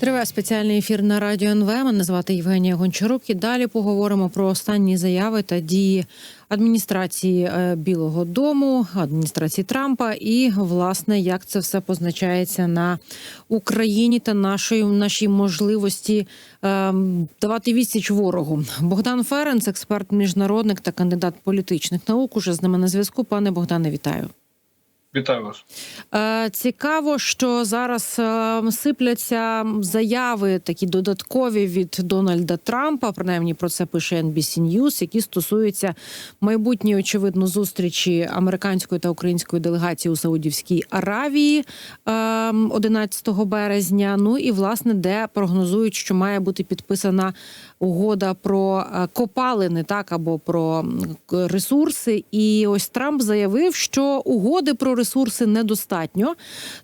Триває спеціальний ефір на радіо НВ. Мене звати Євгенія Гончарук. І далі поговоримо про останні заяви та дії адміністрації е, Білого Дому, адміністрації Трампа, і власне як це все позначається на Україні та нашої нашій можливості е, давати відсіч ворогу. Богдан Ференц, експерт, міжнародник та кандидат політичних наук. Уже з нами на зв'язку. Пане Богдане, вітаю. Вітаю вас. Е, Цікаво, що зараз е, сипляться заяви такі додаткові від Дональда Трампа. Принаймні про це пише NBC News, які стосуються майбутньої очевидно зустрічі американської та української делегації у Саудівській Аравії е, 11 березня. Ну і власне, де прогнозують, що має бути підписана угода про е, копалини, так або про ресурси. І ось Трамп заявив, що угоди про ресурси недостатньо.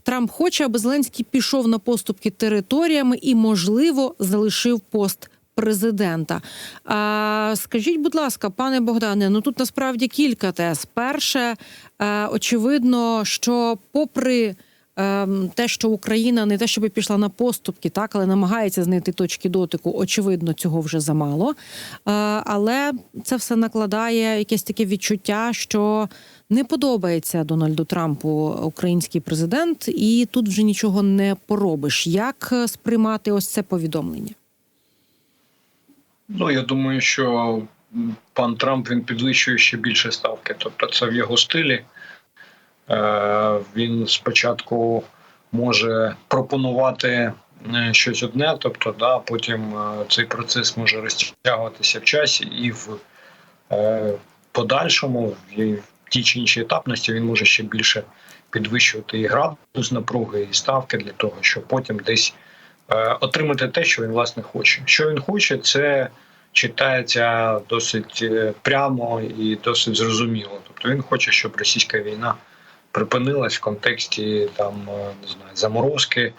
Трамп хоче, аби Зеленський пішов на поступки територіями і, можливо, залишив пост. Президента, а, скажіть, будь ласка, пане Богдане, ну тут насправді кілька тез. Перше, е, очевидно, що попри те, що Україна не те, щоб пішла на поступки, так але намагається знайти точки дотику. Очевидно, цього вже замало. Е, але це все накладає якесь таке відчуття, що не подобається Дональду Трампу український президент, і тут вже нічого не поробиш. Як сприймати ось це повідомлення? Ну я думаю, що пан Трамп він підвищує ще більше ставки. Тобто, це в його стилі. Е, Він спочатку може пропонувати е, щось одне, тобто, да, потім е, цей процес може розтягуватися в часі, і в подальшому, в тій чи іншій етапності, він може ще більше підвищувати і градус напруги, і ставки для того, щоб потім десь отримати те, що він власне хоче. Що він хоче, це читається досить прямо і досить зрозуміло. Тобто він хоче, щоб російська війна припинилась в контексті там е, не знаю заморозки,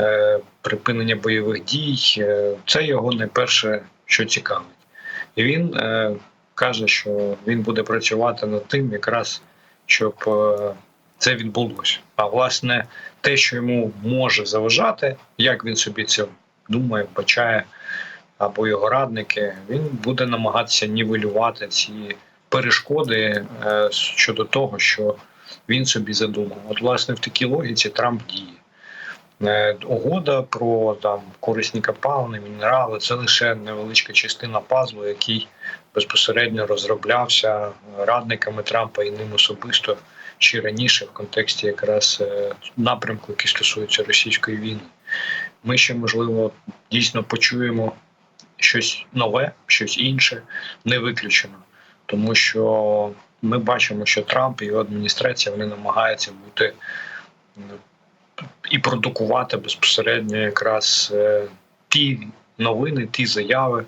е, припинення бойових дій. Е, Це його найперше, що цікавить, і він каже, що він буде працювати над тим, якраз щоб це відбулося. А власне, те, що йому може заважати, як він собі це думає, вбачає, або його радники, він буде намагатися нівелювати ці перешкоди щодо того, що він собі задумав. От, власне, в такій логіці Трамп діє. Е, Угода про там корисні копалини, мінерали це лише невеличка частина пазлу, який безпосередньо розроблявся радниками Трампа і ним особисто чи раніше в контексті якраз е, напрямку, який стосується російської війни. Ми ще можливо дійсно почуємо щось нове, щось інше, не виключено, тому що ми бачимо, що Трамп і його адміністрація вони намагаються бути і продукувати безпосередньо якраз е, ті новини, ті заяви,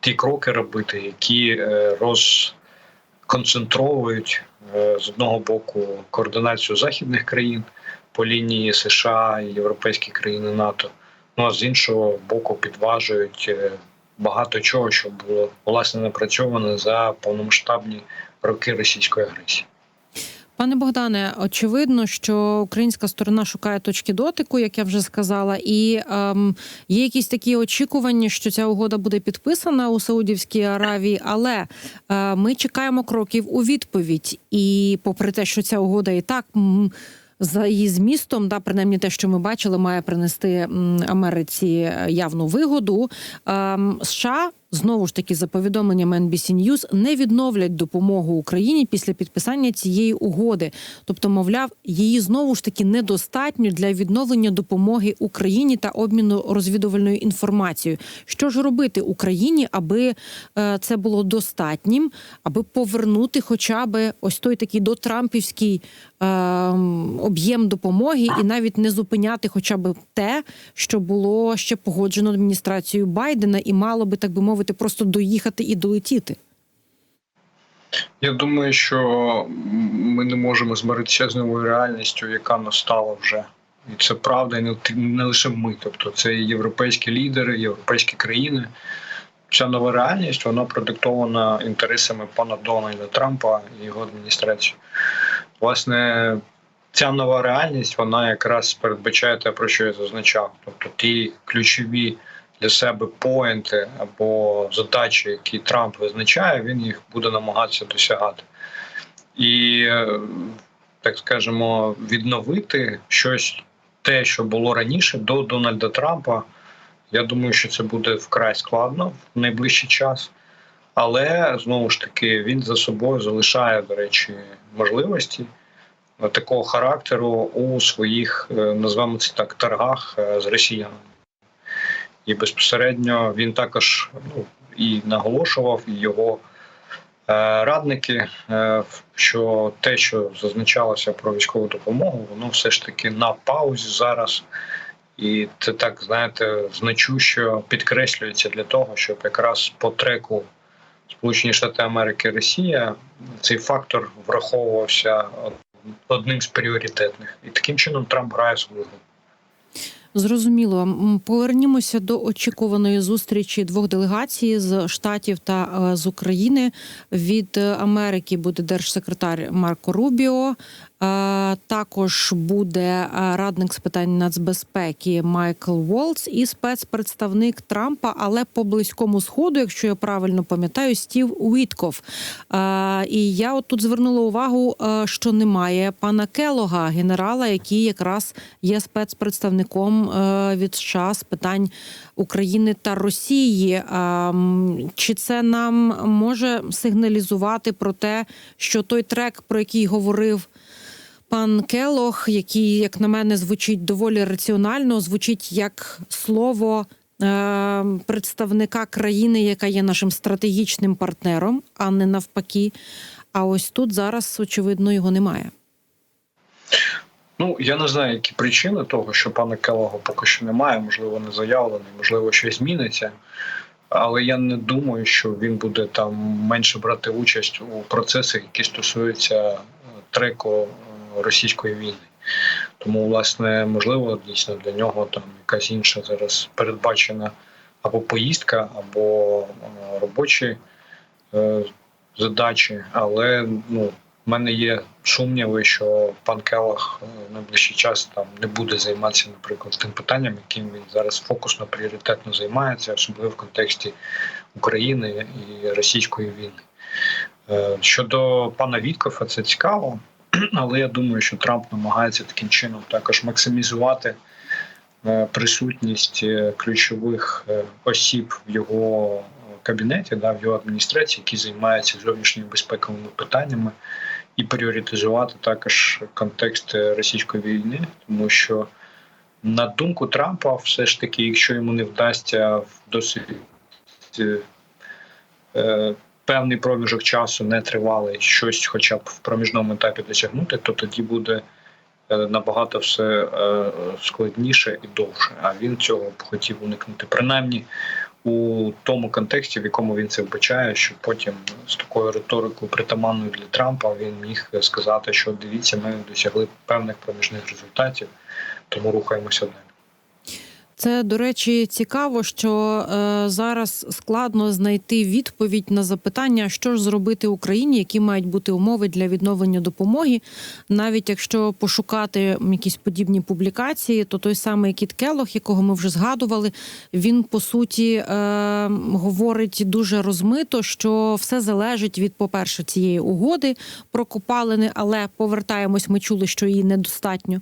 ті кроки робити, які е, розконцентровують е, з одного боку координацію західних країн по лінії США і європейські країни НАТО. Ну а з іншого боку, підважують е, багато чого, що було власне напрацьовано за повномасштабні роки російської агресії. Пане Богдане, очевидно, що українська сторона шукає точки дотику, як я вже сказала, і ем, є якісь такі очікування, що ця угода буде підписана у Саудівській Аравії, але е, ми чекаємо кроків у відповідь. І попри те, що ця угода і так. за її змістом, да, принаймні те, що ми бачили, має принести Америці явну вигоду. Ем, США знову ж таки за повідомленням NBC News, не відновлять допомогу Україні після підписання цієї угоди. Тобто, мовляв, її знову ж таки недостатньо для відновлення допомоги Україні та обміну розвідувальною інформацією. Що ж робити Україні, аби е, це було достатнім, аби повернути, хоча б ось той такий дотрампівський е, об'єм допомоги, і навіть не зупиняти, хоча б те, що було ще погоджено адміністрацією Байдена, і мало би так би мовити, просто доїхати і долетіти. Я думаю, що ми не можемо змиритися з новою реальністю, яка настала вже. І це правда, і не лише ми, тобто це і європейські лідери, європейські країни. Ця нова реальність вона продиктована інтересами пана Дональда Трампа і його адміністрації. Власне, ця нова реальність вона якраз передбачає те, про що я зазначав. Тобто ті ключові для себе поінти або задачі, які Трамп визначає, він їх буде намагатися досягати. І, так скажемо, відновити щось те, що було раніше до Дональда Трампа. Я думаю, що це буде вкрай складно в найближчий час. Але знову ж таки він за собою залишає, до речі, можливості такого характеру у своїх, е, назвемо це так, торгах е, з росіянами. І безпосередньо він також ну, і наголошував, і його е, радники, е, що те, що зазначалося про військову допомогу, воно все ж таки на паузі зараз. І це так, знаєте, значущо підкреслюється для того, щоб якраз по треку Сполучені Штати Америки Росія цей фактор враховувався одним з пріоритетних. І таким чином Трамп грає свою. Зрозуміло. Повернімося до очікуваної зустрічі двох делегацій з штатів та е, з України. Від е, Америки буде держсекретар Марко Рубіо. Е, Також буде е, радник з питань нацбезпеки Майкл Волц і спецпредставник Трампа, але по близькому сходу, якщо я правильно пам'ятаю, Стів Уітков. Е, І я от тут звернула увагу, що немає пана Келога, генерала, який якраз є спецпредставником від США з питань України та Росії. Чи це нам може сигналізувати про те, що той трек, про який говорив пан Келог, який, як на мене, звучить доволі раціонально, звучить як слово. е, Представника країни, яка є нашим стратегічним партнером, а не навпаки. А ось тут зараз, очевидно, його немає. Ну я не знаю, які причини того, що пана Келого поки що немає, можливо, не заявлений, можливо, щось зміниться. Але я не думаю, що він буде там менше брати участь у процесах, які стосуються треку російської війни. Тому, власне, можливо, дійсно для нього там якась інша зараз передбачена або поїздка, або е, робочі е, задачі. Але ну, в мене є сумніви, що пан Келах в найближчий час там не буде займатися, наприклад, тим питанням, яким він зараз фокусно пріоритетно займається, особливо в контексті України і російської війни. Е, Щодо пана Віткофа, це цікаво, але я думаю, що Трамп намагається таким чином також максимізувати е, присутність е, ключових е, осіб в його кабінеті, да, в його адміністрації, які займаються зовнішніми безпековими питаннями, і пріоритизувати також контекст російської війни, тому що. На думку Трампа, все ж таки, якщо йому не вдасться в досить е, певний проміжок часу не тривалий, щось, хоча б в проміжному етапі досягнути, то тоді буде е, набагато все е, складніше і довше. А він цього б хотів уникнути. Принаймні у тому контексті, в якому він це вбачає, що потім з такою риторикою притаманною для Трампа він міг сказати, що дивіться, ми досягли певних проміжних результатів, тому рухаємося далі. Це, до речі, цікаво, що е, зараз складно знайти відповідь на запитання, що ж зробити Україні, які мають бути умови для відновлення допомоги. Навіть якщо пошукати якісь подібні публікації, то той самий Кіт Келох, якого ми вже згадували, він по суті е, говорить дуже розмито, що все залежить від, по-перше, цієї угоди про копалини, але повертаємось, ми чули, що її недостатньо.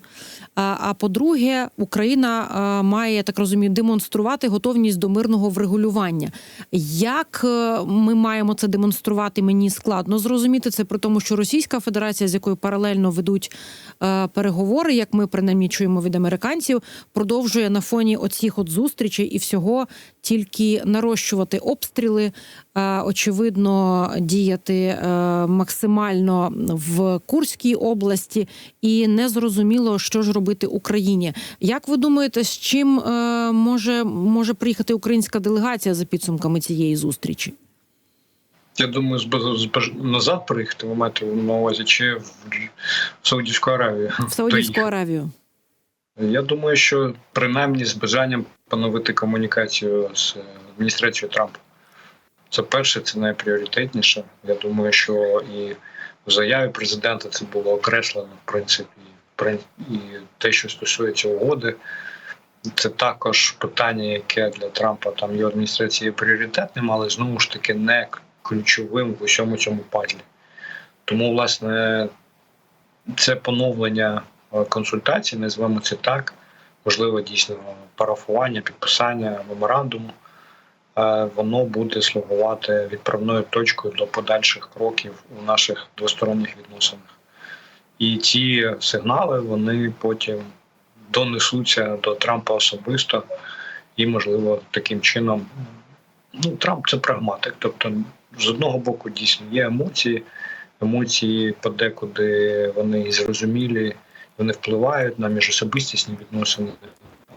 А, а по-друге, Україна е, має, так розумію, демонструвати готовність до мирного врегулювання. Як е, ми маємо це демонструвати, мені складно зрозуміти це при тому, що Російська Федерація, з якою паралельно ведуть е, переговори, як ми принаймні чуємо від американців, продовжує на фоні оцих от зустрічей і всього тільки нарощувати обстріли, е, очевидно, діяти е, максимально в Курській області, і не зрозуміло, що ж робити Україні. Як ви думаєте, з чим може, може приїхати українська делегація за підсумками цієї зустрічі? Я думаю, назад приїхати, ви маєте на увазі, чи в Саудівську Аравію. В Саудівську Аравію. Я думаю, що принаймні з бажанням поновити комунікацію з адміністрацією Трампа. Це перше, це найпріоритетніше. Я думаю, що і в заяві президента це було окреслено, в принципі, і те, що стосується угоди, це також питання, яке для Трампа там його адміністрації є пріоритетним, але знову ж таки не ключовим в усьому цьому пазлі. Тому, власне, це поновлення е, консультацій, називаємо це так. Можливо, дійсно парафування, підписання меморандуму. Е, Воно буде слугувати відправною точкою до подальших кроків у наших двосторонніх відносинах. І ці сигнали вони потім донесуться до Трампа особисто, і, можливо, таким чином. Ну, Трамп це прагматик. Тобто, з одного боку, дійсно є емоції, емоції подекуди вони зрозумілі, вони впливають на міжособистісні відносини.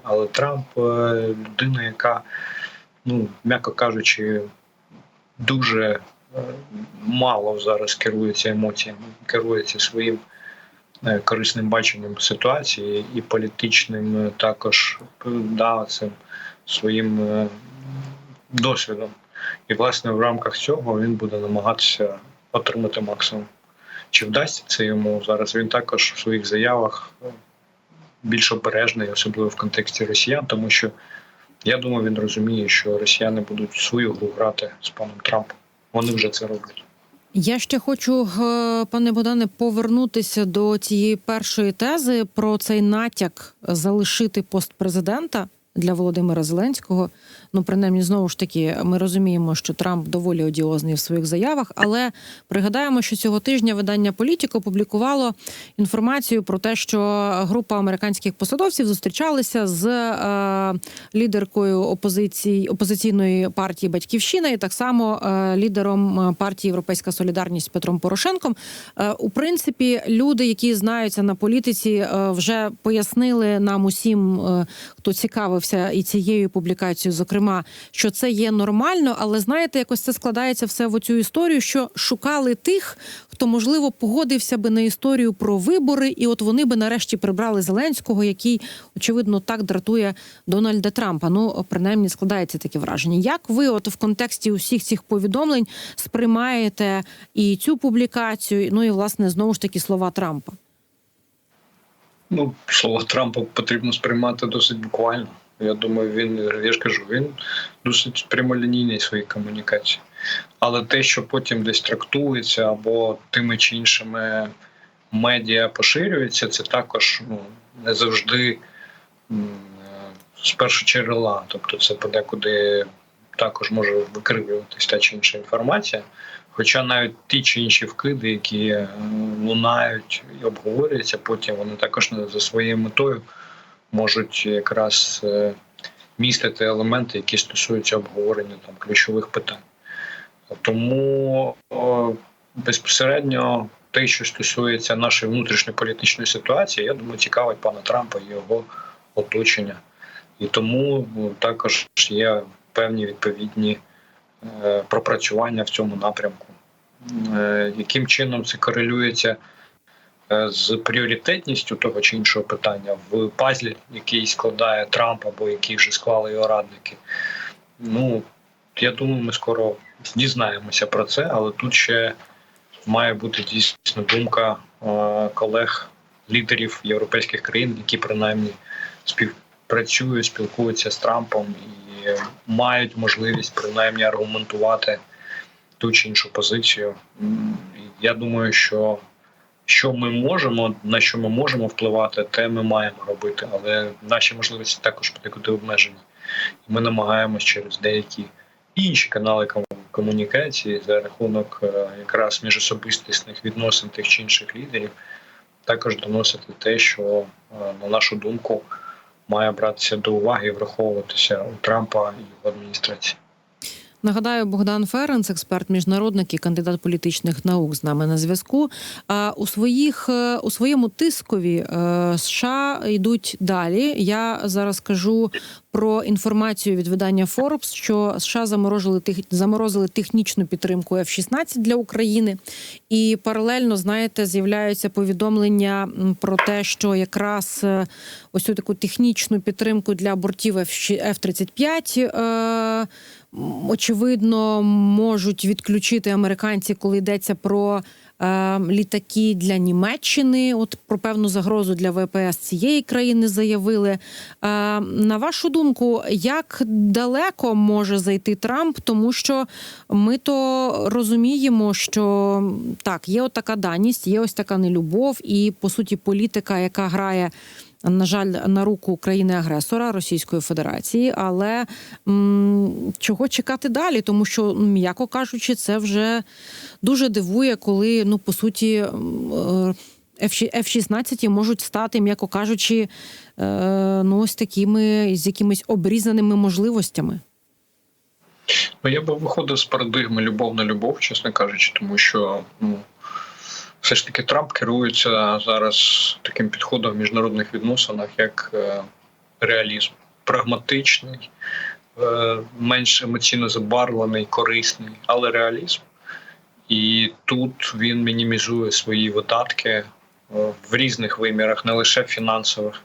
Але Трамп е, людина, яка, ну, м'яко кажучи, дуже е, мало зараз керується емоціями, керується своїм корисним баченням ситуації і політичним е, також е, да, цим своїм е, досвідом. І, власне, в рамках цього він буде намагатися отримати максимум. Чи вдасться це йому зараз? Він також в своїх заявах е, більш обережний, особливо в контексті росіян, тому що я думаю, він розуміє, що росіяни будуть свою гру грати з паном Трампом. Вони вже це роблять. Я ще хочу, е, пане Богдане, повернутися до цієї першої тези про цей натяк залишити пост президента для Володимира Зеленського. Ну, принаймні, знову ж таки, ми розуміємо, що Трамп доволі одіозний в своїх заявах, але пригадаємо, що цього тижня видання Політіко опублікувало інформацію про те, що група американських посадовців зустрічалися з е, лідеркою опозиції опозиційної партії Батьківщина і так само е, лідером е, партії Європейська Солідарність Петром Порошенком. Е, у принципі, люди, які знаються на політиці, е, вже пояснили нам усім, е, хто цікавився і цією публікацією, зокрема, що це є нормально, але знаєте, якось це складається все в оцю історію, що шукали тих, хто можливо погодився би на історію про вибори, і от вони би нарешті прибрали Зеленського, який очевидно так дратує Дональда Трампа. Ну принаймні складається таке враження. Як ви, от в контексті усіх цих повідомлень, сприймаєте і цю публікацію? Ну і власне знову ж таки слова Трампа? Ну, слово Трампа потрібно сприймати досить буквально. Я думаю, він я ж кажу, він досить прямолінійний в своїй комунікації. Але те, що потім десь трактується або тими чи іншими медіа поширюється, це також ну, не завжди е, з першоджерела. Тобто це подекуди також може викривлюватись та чи інша інформація. Хоча навіть ті чи інші вкиди, які е, лунають і обговорюються, потім вони також не за своєю метою можуть якраз е, містити елементи, які стосуються обговорення там ключових питань. Тому безпосередньо те, що стосується нашої внутрішньополітичної ситуації, я думаю, цікавить пана Трампа і його оточення. І тому також є певні відповідні е, пропрацювання в цьому напрямку. Е, яким чином це корелюється з пріоритетністю того чи іншого питання в пазлі, який складає Трамп або який вже склали його радники. Ну я думаю, ми скоро дізнаємося про це, але тут ще має бути дійсно думка е, колег, лідерів європейських країн, які принаймні співпрацюють, спілкуються з Трампом і е, мають можливість принаймні аргументувати ту чи іншу позицію. Я думаю, що що ми можемо, на що ми можемо впливати, те ми маємо робити, але наші можливості також подекуди обмежені. І ми намагаємось через деякі інші канали комунікації за рахунок е, якраз міжособистісних відносин тих чи інших лідерів, також доносити те, що, е, на нашу думку, має братися до уваги і враховуватися у Трампа і його адміністрації. Нагадаю, Богдан Ференц, експерт міжнародник і кандидат політичних наук, з нами на зв'язку. А у своїх е, у своєму тискові е, США йдуть далі. Я зараз кажу про інформацію від видання Forbes, що США заморозили тих заморозили технічну підтримку F-16 для України, і паралельно знаєте, з'являються повідомлення про те, що якраз е, ось таку технічну підтримку для бортів F-35 е, м, очевидно можуть відключити американці, коли йдеться про е, літаки для Німеччини. От про певну загрозу для ВПС цієї країни заявили. Е, на вашу думку, як далеко може зайти Трамп, тому що ми то розуміємо, що так, є така даність, є ось така нелюбов, і по суті політика, яка грає. На жаль, на руку країни-агресора Російської Федерації, але м, чого чекати далі? Тому що, ну, м'яко кажучи, це вже дуже дивує, коли ну по суті е, F-16 можуть стати, м'яко кажучи, е, ну ось такими з якимись обрізаними можливостями. Ну, я би виходив з парадигми любов на любов, чесно кажучи, тому що ну, все ж таки Трамп керується зараз таким підходом в міжнародних відносинах, як е, реалізм, прагматичний, е, менш емоційно забарвлений, корисний, але реалізм. І тут він мінімізує свої видатки е, в різних вимірах, не лише фінансових,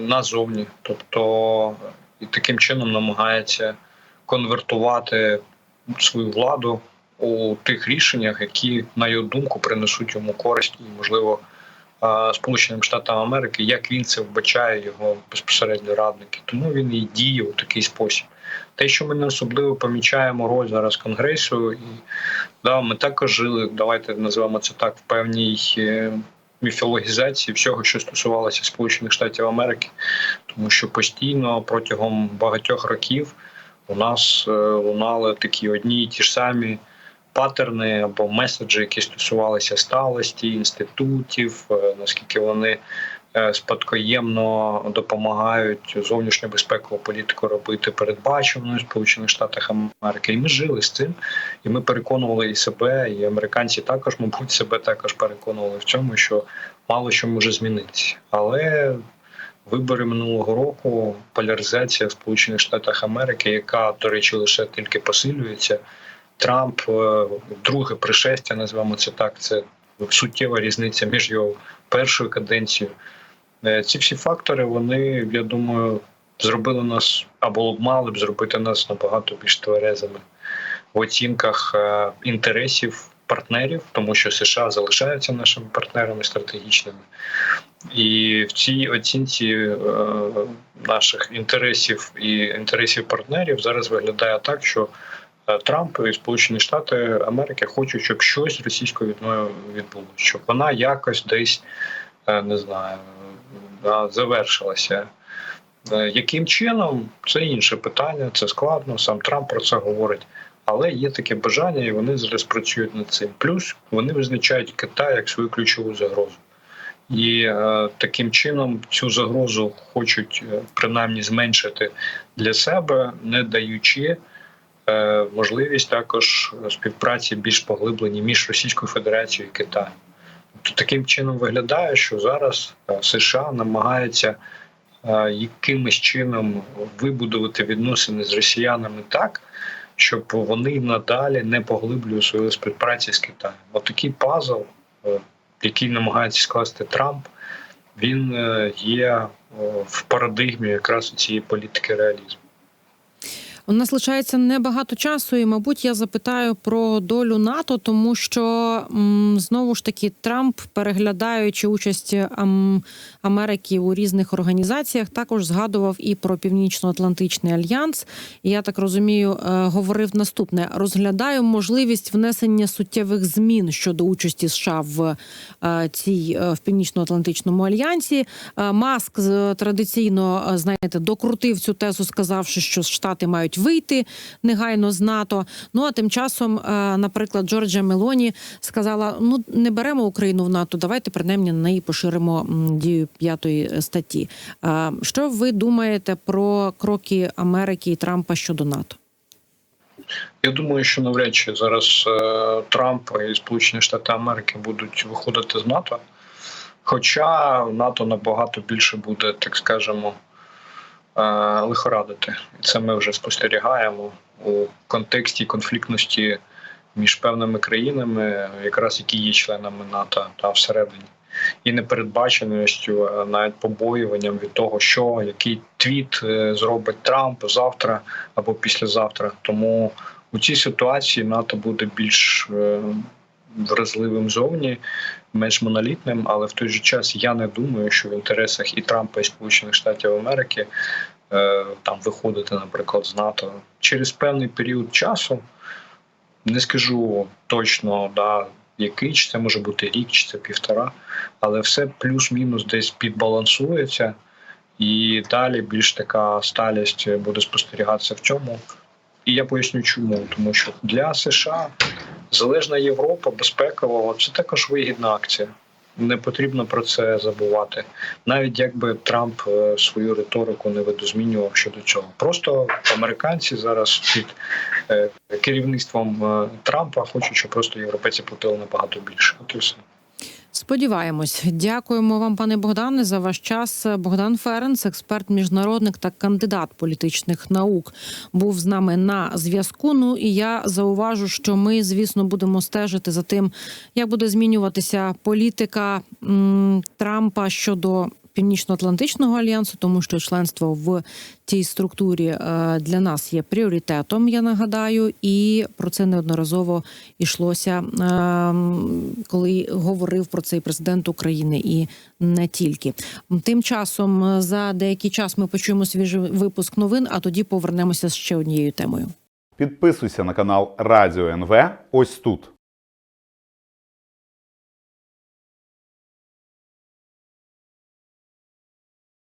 назовні. Тобто, і таким чином намагається конвертувати свою владу у тих рішеннях, які, на його думку, принесуть йому користь і, можливо, Сполученим Штатам Америки, як він це вбачає, його безпосередньо радники. Тому він і діє у такий спосіб. Те, що ми не особливо помічаємо роль зараз Конгресу, і да, ми також жили, давайте називаємо це так, в певній е, міфологізації всього, що стосувалося Сполучених Штатів Америки, тому що постійно протягом багатьох років у нас е, лунали такі одні і ті ж самі паттерни або меседжі, які стосувалися сталості інститутів, е, наскільки вони е, спадкоємно допомагають зовнішню безпекову політику робити передбачуваною Сполучених Штатах Америки. І ми жили з цим, і ми переконували і себе, і американці також, мабуть, себе також переконували в цьому, що мало що може змінитися. Але вибори минулого року, поляризація в Сполучених Штатах Америки, яка, до речі, лише тільки посилюється. Трамп, е, друге пришестя, називаємо це так. Це суттєва різниця між його першою каденцією. Е, Ці всі фактори, вони, я думаю, зробили нас або мали б зробити нас набагато більш тверезими в оцінках е, інтересів партнерів, тому що США залишаються нашими партнерами стратегічними. І в цій оцінці наших інтересів і інтересів партнерів зараз виглядає так, що Трамп і Сполучені Штати Америки хочуть, щоб щось з російською війною відбулося, щоб вона якось десь е, не знаю завершилася. Е, Яким чином це інше питання, це складно. Сам Трамп про це говорить. Але є таке бажання, і вони зараз працюють над цим. Плюс вони визначають Китай як свою ключову загрозу. І е, таким чином цю загрозу хочуть е, принаймні зменшити для себе, не даючи е, можливість також співпраці більш поглибленій між Російською Федерацією і Китаєм. Тобто таким чином виглядає, що зараз е, США намагаються е, якимось чином вибудувати відносини з росіянами так, щоб вони надалі не поглиблювали свою співпраці з Китаєм. Отакий пазл, е, який намагається скласти Трамп, він е, є е, в парадигмі якраз цієї політики реалізму. У нас лишається небагато часу, і мабуть, я запитаю про долю НАТО, тому що знову ж таки Трамп, переглядаючи участь Америки у різних організаціях, також згадував і про Північно-Атлантичний альянс. І я так розумію, е, говорив наступне: розглядаю можливість внесення суттєвих змін щодо участі США в е, цій е, в Північно-Атлантичному альянсі. Маск традиційно знаєте докрутив цю тезу, сказавши, що Штати мають вийти негайно з НАТО. Ну а тим часом, е, наприклад, Джорджа Мелоні сказала: ну не беремо Україну в НАТО, давайте принаймні на неї поширимо дію п'ятої статті. Е, Що ви думаєте про кроки Америки і Трампа щодо НАТО? Я думаю, що навряд чи зараз е, Трамп і Сполучені Штати Америки будуть виходити з НАТО. Хоча НАТО набагато більше буде, так скажемо, е, лихорадити. І це ми вже спостерігаємо у контексті конфліктності між певними країнами, якраз які є членами НАТО та всередині. і непередбаченістю, навіть побоюванням від того, що який твіт е, зробить Трамп завтра або післязавтра. Тому у цій ситуації НАТО буде більш е, вразливим зовні, менш монолітним, але в той же час я не думаю, що в інтересах і Трампа, і Сполучених Штатів Америки е, там виходити, наприклад, з НАТО через певний період часу. Не скажу точно, да, який чи це може бути рік, чи це півтора, але все плюс-мінус десь підбалансується, і далі більш така сталість буде спостерігатися в цьому. І я поясню, чому. Тому що для США залежна Європа безпекова це також вигідна акція. Не потрібно про це забувати. Навіть якби Трамп е, свою риторику не видозмінював щодо цього. Просто американці зараз під е, керівництвом е, Трампа хочуть, щоб просто європейці платили набагато більше. От і все. Сподіваємось, дякуємо вам, пане Богдане, за ваш час. Богдан Ференц, експерт, міжнародник та кандидат політичних наук, був з нами на зв'язку. Ну і я зауважу, що ми, звісно, будемо стежити за тим, як буде змінюватися політика м, Трампа щодо. Північно-атлантичного альянсу, тому що членство в цій структурі е, для нас є пріоритетом. Я нагадаю, і про це неодноразово йшлося, е, коли говорив про це і президент України, і не тільки. Тим часом е, за деякий час ми почуємо свіжий випуск новин, а тоді повернемося з ще однією темою. Підписуйся на канал Радіо НВ ось тут.